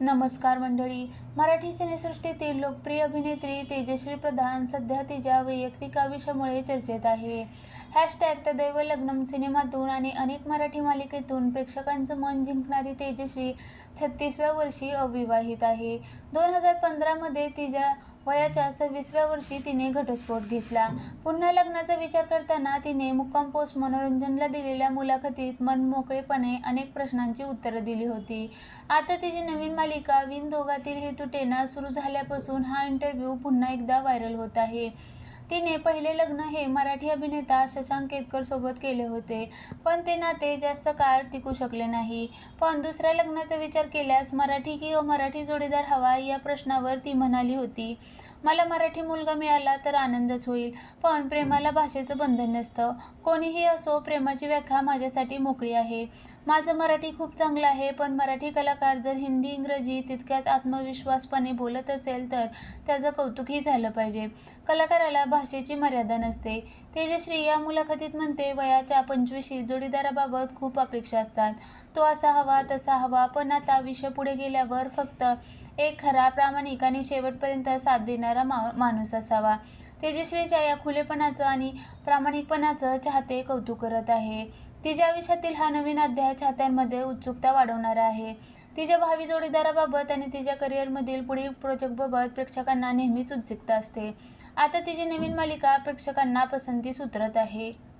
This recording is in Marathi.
नमस्कार मंडळी. मराठी सिनेसृष्टीतील लोकप्रिय अभिनेत्री तेजश्री प्रधान सध्या तिच्या वैयक्तिक आयुष्यामुळे चर्चेत आहे. हॅशटॅग तदैव लग्नम सिनेमातून आणि अनेक मराठी मालिकेतून प्रेक्षकांचं मन जिंकणारी तेजश्री छत्तीसव्या वर्षी अविवाहित आहे. दोन हजार पंधरामध्ये तिच्या वयाच्या सव्वीसव्या वर्षी तिने घटस्फोट घेतला. पुन्हा लग्नाचा विचार करताना तिने मुक्काम पोस्ट मनोरंजनला दिलेल्या मुलाखतीत मनमोकळेपणे अनेक प्रश्नांची उत्तरं दिली होती. आता तिची नवीन मालिका विन दोघातील हे तुटेना सुरू झाल्यापासून हा इंटरव्ह्यू पुन्हा एकदा व्हायरल होत आहे. तिने पहिले लग्न हे मराठी अभिनेता शशांक केतकर सोबत केले होते पण ते नाते जास्त काळ टिकू शकले नाही. पण दुसऱ्या लग्नाचा विचार केल्यास मराठी किंवा मराठी जोडीदार हवा या प्रश्नावर ती म्हणाली होती. मला मराठी मुलगा मिळाला तर आनंदच होईल. पण प्रेमाला भाषेचं बंधन नसतं. कोणीही असो प्रेमाची व्याख्या माझ्यासाठी मोकळी आहे. माझं मराठी खूप चांगलं आहे पण मराठी कलाकार जर हिंदी इंग्रजी तितक्याच आत्मविश्वासपणे बोलत असेल तर त्याचं कौतुकही झालं पाहिजे. कलाकाराला भाषेची मर्यादा नसते. तेजश्री या मुलाखतीत म्हणते वयाच्या पंचवीशी जोडीदाराबाबत खूप अपेक्षा असतात. तो असा हवा तसा हवा पण आता विषय पुढे गेल्यावर फक्त एक खरा प्रामाणिक आणि शेवटपर्यंत साथ देणार मा माणूस असावा. तेजश्रीच्या या खुलेपणाचं आणि प्रामाणिकपणाचं चाहते कौतुक करत आहे. तिच्या आयुष्यातील हा नवीन अध्याय चाहत्यांमध्ये उत्सुकता वाढवणारा आहे. तिच्या भावी जोडीदाराबाबत आणि तिच्या करिअरमधील पुढील प्रोजेक्टबाबत प्रेक्षकांना नेहमीच उत्सुकता असते. आता तिची नवीन मालिका प्रेक्षकांना पसंतीस उतरत आहे.